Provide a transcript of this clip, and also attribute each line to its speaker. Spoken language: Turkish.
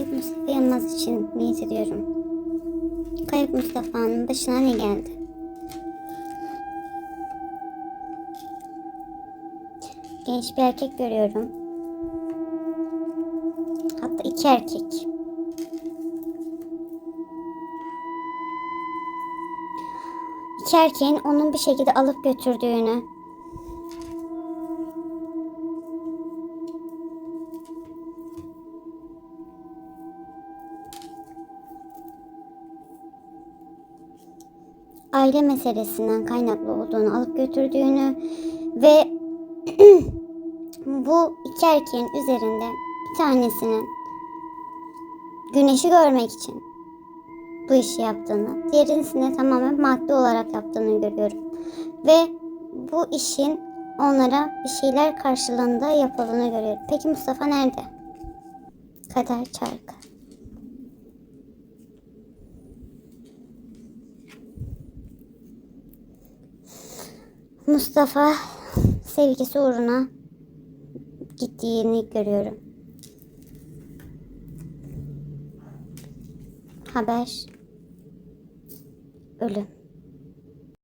Speaker 1: Kayıp Mustafa Yılmaz için niyet ediyorum. Kayıp Mustafa'nın başına ne geldi? Genç bir erkek görüyorum. Hatta iki erkek. İki erkeğin onun bir şekilde alıp götürdüğünü aile meselesinden kaynaklı olduğunu alıp götürdüğünü ve bu iki erkeğin üzerinde bir tanesinin güneşi görmek için bu işi yaptığını, diğerisini tamamen maddi olarak yaptığını görüyorum. Ve bu işin onlara bir şeyler karşılığında yapıldığını görüyorum. Peki Mustafa nerede? Kader çarkı. Mustafa sevgisi uğruna gittiğini görüyorum. Haber ölüm.